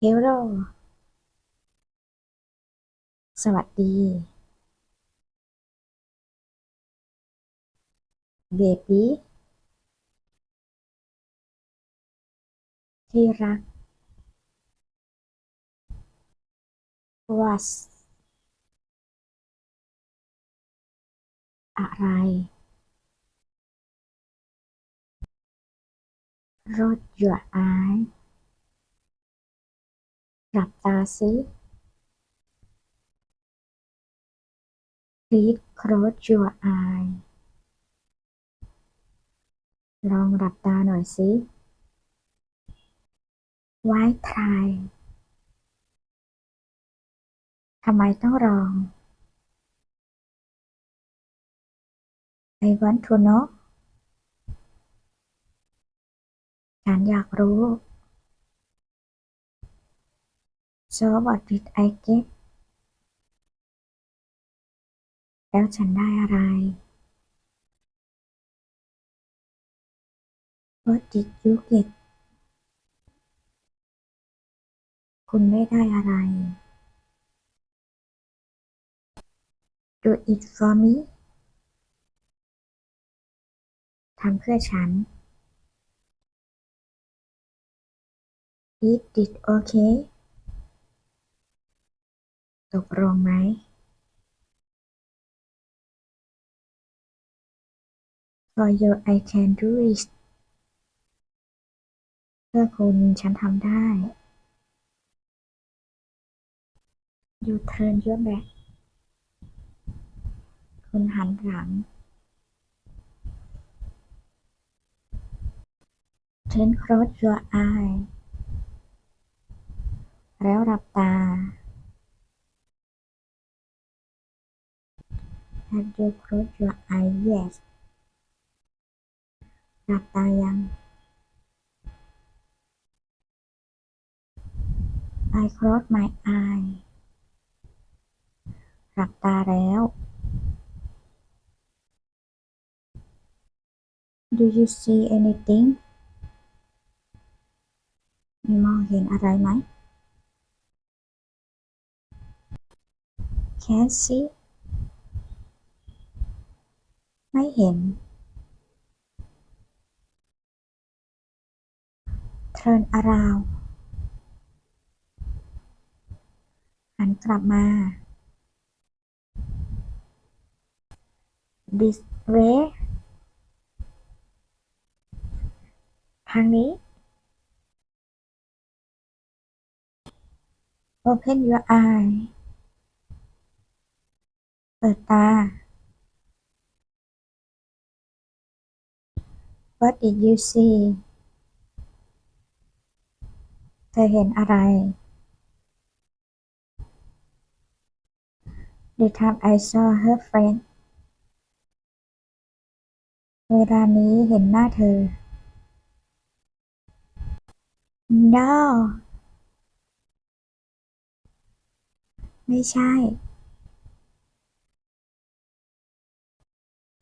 เฮลโลสวัสดี เบบี้ที่รัก was อะไร Close your eye หลับตาสิ Please close your eye ลองหลับตาหน่อยสิ Why try ทำไมต้องลอง I want to know ฉันอยากรู้ So what did I get แล้วฉันได้อะไร What did you get คุณไม่ได้อะไร Do it for me ทำเพื่อฉัน Is it okay ตกลงไหม For you I can do it เพื่อคุณฉันทำได้ You turn your back คุณหันหลัง Then close your eye แล้วหลับตา Have you closed your eye Yes หลับตายัง I close my eye หลับตาแล้ว Do you see anything มีมองเห็นอะไรไหม Can't see ไม่เห็น Turn around หันกลับมา This way ทางนี้ Open your eye เปิดตา What did you see เธอเห็นอะไร The time I saw her friend เวลานี้เห็นหน้าเธอ No ไม่ใช่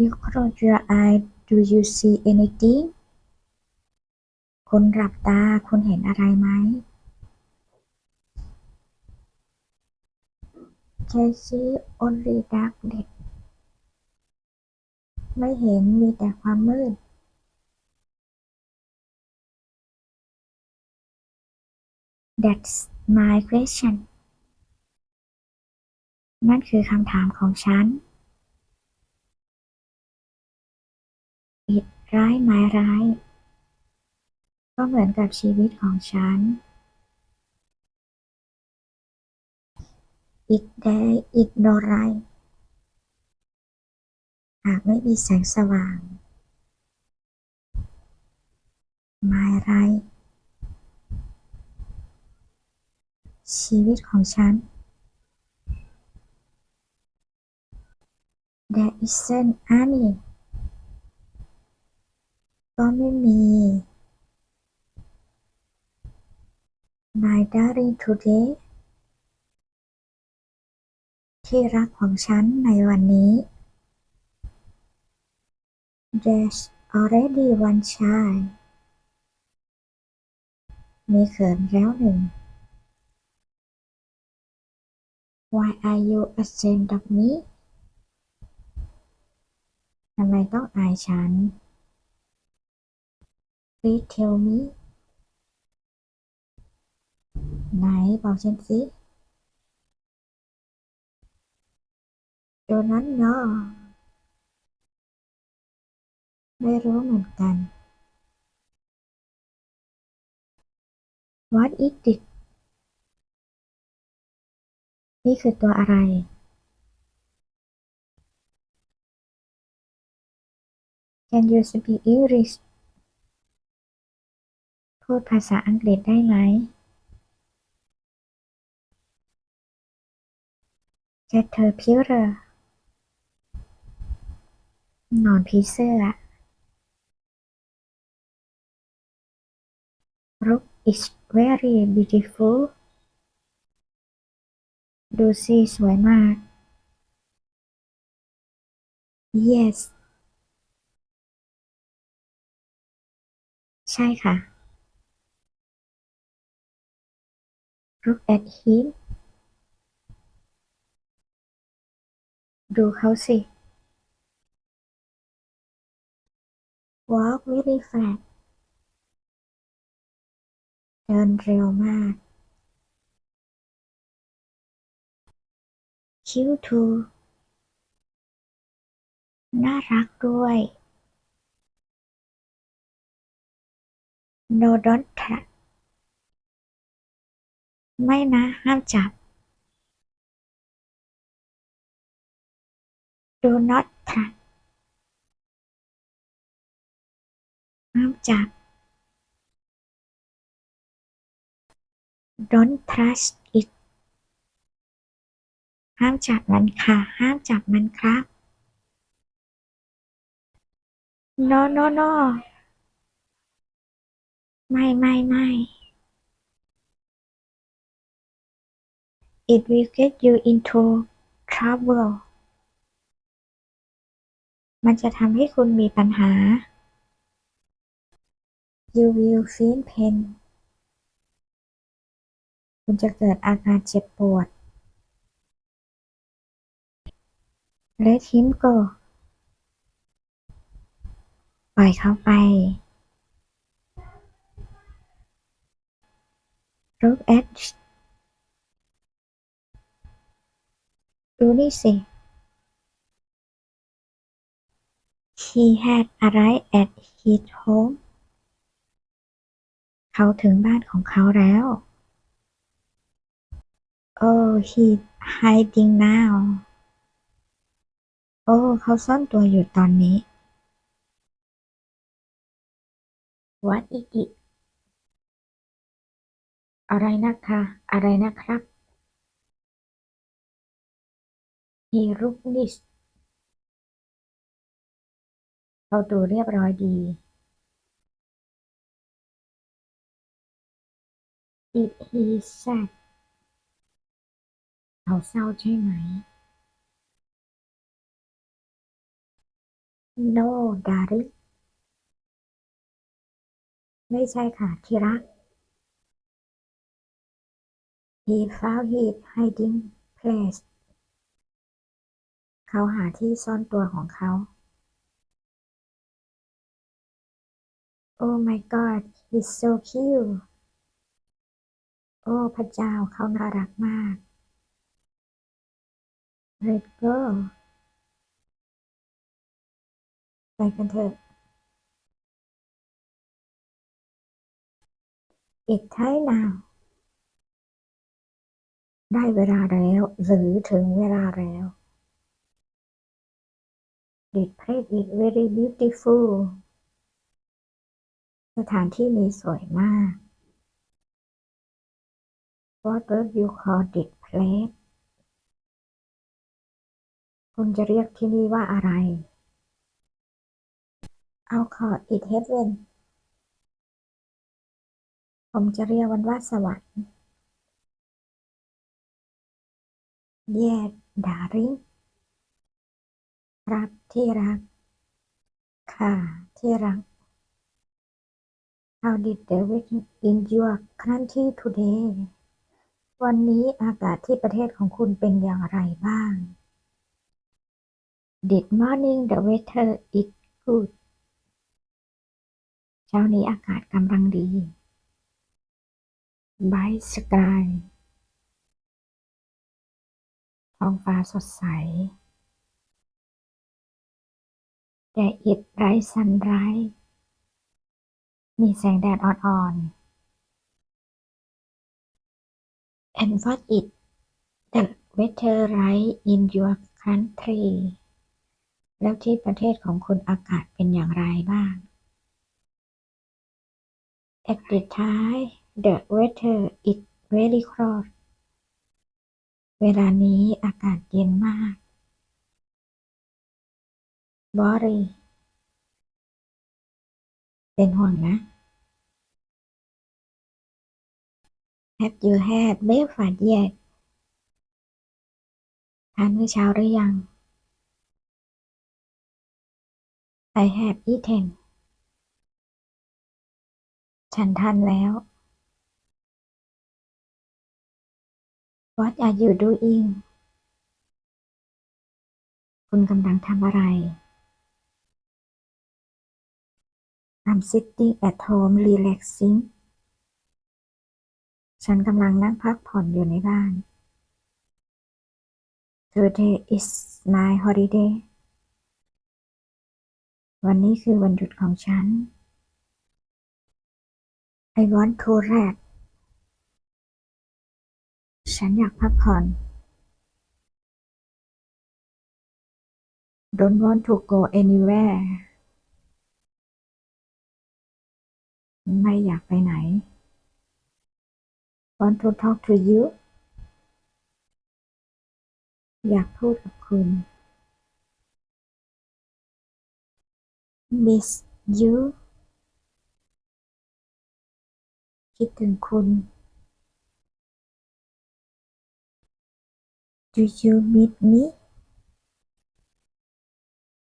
You close your eyes. Do you see anything คุณหลับตา คุณเห็นอะไรไหม Can see only darkness ไม่เห็นมีแต่ความมืด That's my question นั่นคือคำถามของฉันิดร้ายไม้ร้าย ก็เหมือนกับชีวิตของฉัน อิดแดอิดโนไร หากไม่มีแสงสว่าง ไม้ไรชีวิตของฉัน There isn't any ก็ไม่มี My darling today ที่รักของฉันในวันนี้ There's already one child มีเขินแล้วหนึ่ง Why are you ashamed of me ทำไมต้องอายฉัน Please tell me ไหนบอกฉันสิ Do not know ไม่รู้เหมือนกัน What is it นี่คือตัวอะไร Can you speak English พูดภาษาอังกฤษได้ไหม Caterpillar นอนผีเสื้อ Look is very beautiful ดูสิสวยมาก Yes ใช่ค่ะ Look at him ดูเขาสิ Walk very fast เดินเร็วมาก Cute too น่ารักด้วย No don't touch ไม่นะ ห้ามจับ Do not touch ห้ามจับ Don't touch it ห้ามจับมันค่ะ ห้ามจับมันครับ No no no ไม่ไม่ไม่ It will get you into trouble มันจะทำให้คุณมีปัญหา You will feel pain คุณจะเกิดอาการเจ็บปวด Let him go ปล่อยเขาไป Look at ดูนี่สิ He had arrived at his home เขาถึงบ้านของเขาแล้ว Oh he's hiding now โอ้ เขาซ่อนตัวอยู่ตอนนี้ What is it อะไรนะคะ อะไรนะครับ He looked neat เขาดูเรียบร้อยดี It he sad เขาเศร้าใช่ไหม No darling ไม่ใช่ค่ะที่รัก He found his hiding place เขาหาที่ซ่อนตัวของเขา Oh my god he's so cute โอ้ พระเจ้าเขาน่ารักมาก Let's go ไปกันเถอะ It's time now ได้เวลาแล้ว หรือถึงเวลาแล้ว This place is very beautiful สถานที่นี้สวยมาก What would you call this place คุณจะเรียกที่นี่ว่าอะไร I'll call it heaven ผมจะเรียกมันว่าสวรรค์ Yes darling ครับที่รัก ค่ะที่รัก How did the wedding in your country today วันนี้อากาศที่ประเทศของคุณเป็นอย่างไรบ้าง This morning the weather is good เช้านี้อากาศกำลังดี Bright sky ท้องฟ้าสดใส แก่อิดไร้สันไร้ มีแสงแดดอ่อนๆ and what it the weather like in your country แล้วที่ประเทศของคุณอากาศเป็นอย่างไรบ้าง at the time the weather is very cold เวลานี้อากาศเย็นมาก Worry เป็นห่วงนะ Have you had breakfast yet ทานมื้อเช้าหรือยัง I have eaten ฉันทานแล้ว What are you doing คุณกำลังทำอะไร I'm sitting at home relaxing ฉันกำลังนั่งพักผ่อนอยู่ในบ้าน Today is my holiday วันนี้คือวันหยุดของฉัน I want to rest ฉันอยากพักผ่อน Don't want to go anywhere ไม่อยากไปไหน Want to talk to you อยากพูดกับคุณ Miss you คิดถึงคุณ Do you miss me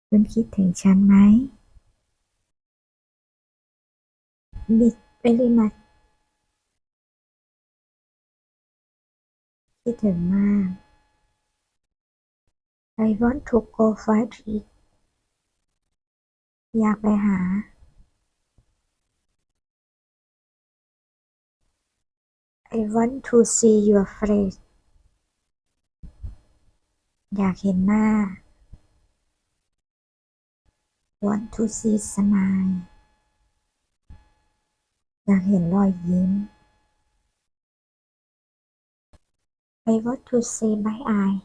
คุณคิดถึงฉันไหม Miss very much คิดถึงมาก I want to go find it อยากไปหา I want to see your face อยากเห็นหน้า Want to see smile อยากเห็นรอยยิ้ม I want to see my eye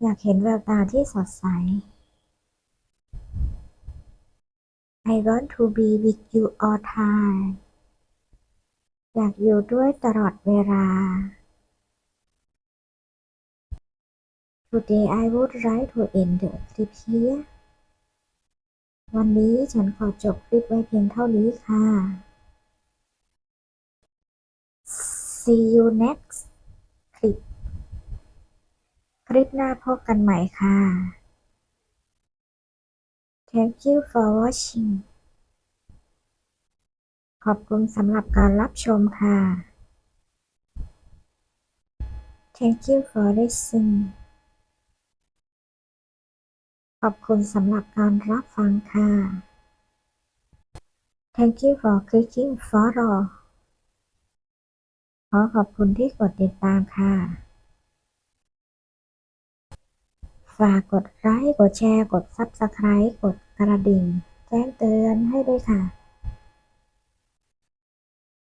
อยากเห็นแววตาที่สดใส I want to be with you all time อยากอยู่ด้วยตลอดเวลา Today I would like to end the clip here วันนี้ฉันขอจบคลิปไว้เพียงเท่านี้ค่ะ See you next clip คลิปหน้าพบกันใหม่ค่ะ Thank you for watching ขอบคุณสำหรับการรับชมค่ะ Thank you for listening ขอบคุณสำหรับการรับฟังค่ะ Thank you for clicking follow ขอขอบคุณที่กดติดตามค่ะ ฝากกดไลค์ กดแชร์ กด Subscribe กดกระดิ่ง แจ้งเตือนให้ด้วยค่ะ